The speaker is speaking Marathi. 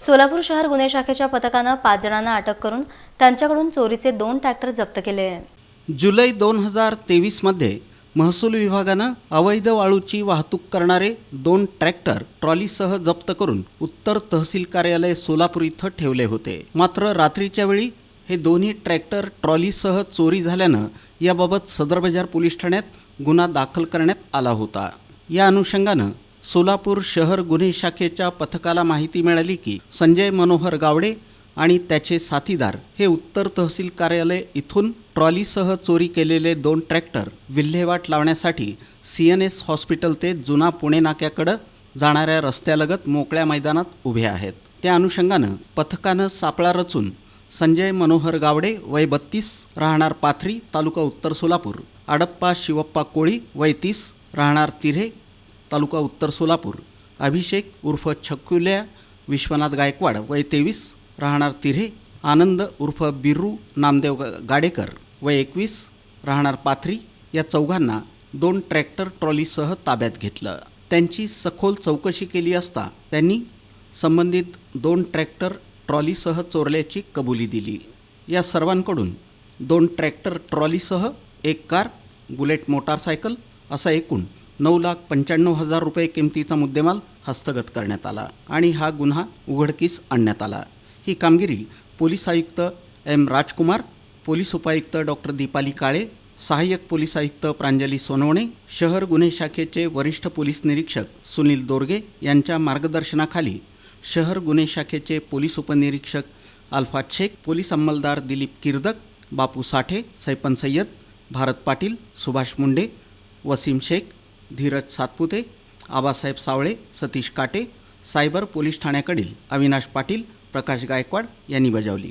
सोलापूर शहर गुन्हे शाखेच्या पथकानं पाच जणांना अटक करून त्यांच्याकडून चोरीचे दोन ट्रॅक्टर जप्त केले. आहे जुलै दोन हजार तेवीसमध्ये महसूल विभागानं अवैध वाळूची वाहतूक करणारे दोन ट्रॅक्टर ट्रॉलीसह जप्त करून उत्तर तहसील कार्यालय सोलापूर इथं ठेवले होते. मात्र रात्रीच्या वेळी हे दोन्ही ट्रॅक्टर ट्रॉलीसह चोरी झाल्यानं याबाबत सदर बाजार पोलीस ठाण्यात गुन्हा दाखल करण्यात आला होता. या अनुषंगानं सोलापूर शहर गुन्हे शाखेच्या पथकाला माहिती मिळाली की संजय मनोहर गावडे आणि त्याचे साथीदार हे उत्तर तहसील कार्यालय इथून ट्रॉलीसह चोरी केलेले दोन ट्रॅक्टर विल्हेवाट लावण्यासाठी सी एन एस हॉस्पिटल ते जुना पुणे नाक्याकडं जाणाऱ्या रस्त्यालगत मोकळ्या मैदानात उभे आहेत. त्या अनुषंगानं पथकानं सापळा रचून संजय मनोहर गावडे वय बत्तीस राहणार पाथरी तालुका उत्तर सोलापूर आडप्पा शिवप्पा कोळी वय तीस राहणार तिरे तालुका उत्तर सोलापूर. अभिषेक उर्फ छकुल्या विश्वनाथ गायकवाड वय तेवीस राहणार तिरे आनंद उर्फ बिर्रू नामदेव गाडेकर वय एकवीस राहणार पाथरी या चौघांना दोन ट्रॅक्टर ट्रॉलीसह ताब्यात घेतलं. त्यांची सखोल चौकशी केली असता त्यांनी संबंधित दोन ट्रॅक्टर ट्रॉलीसह चोरल्याची कबुली दिली. या सर्वांकडून दोन ट्रॅक्टर ट्रॉलीसह एक कार बुलेट मोटारसायकल असा एकूण नऊ लाख पंच्याण्णव हजार रुपये किमतीचा मुद्देमाल हस्तगत करण्यात आला आणि हा गुन्हा उघडकीस आणण्यात आला. ही कामगिरी पोलीस आयुक्त एम राजकुमार पोलीस उपायुक्त डॉक्टर दीपाली काळे सहाय्यक पोलीस आयुक्त प्रांजली सोनवणे शहर गुन्हे शाखेचे वरिष्ठ पोलीस निरीक्षक सुनील दोरगे यांच्या मार्गदर्शनाखाली शहर गुन्हे शाखेचे पोलीस उपनिरीक्षक अल्फात शेख पोलीस अंमलदार दिलीप किर्दक बापू साठे सैपन सय्यद भारत पाटील सुभाष मुंडे वसीम शेख धीरज सातपुते आबासाहेब सावळे सतीश काटे सायबर पोलीस ठाण्याकडील अविनाश पाटील प्रकाश गायकवाड यांनी बजावली.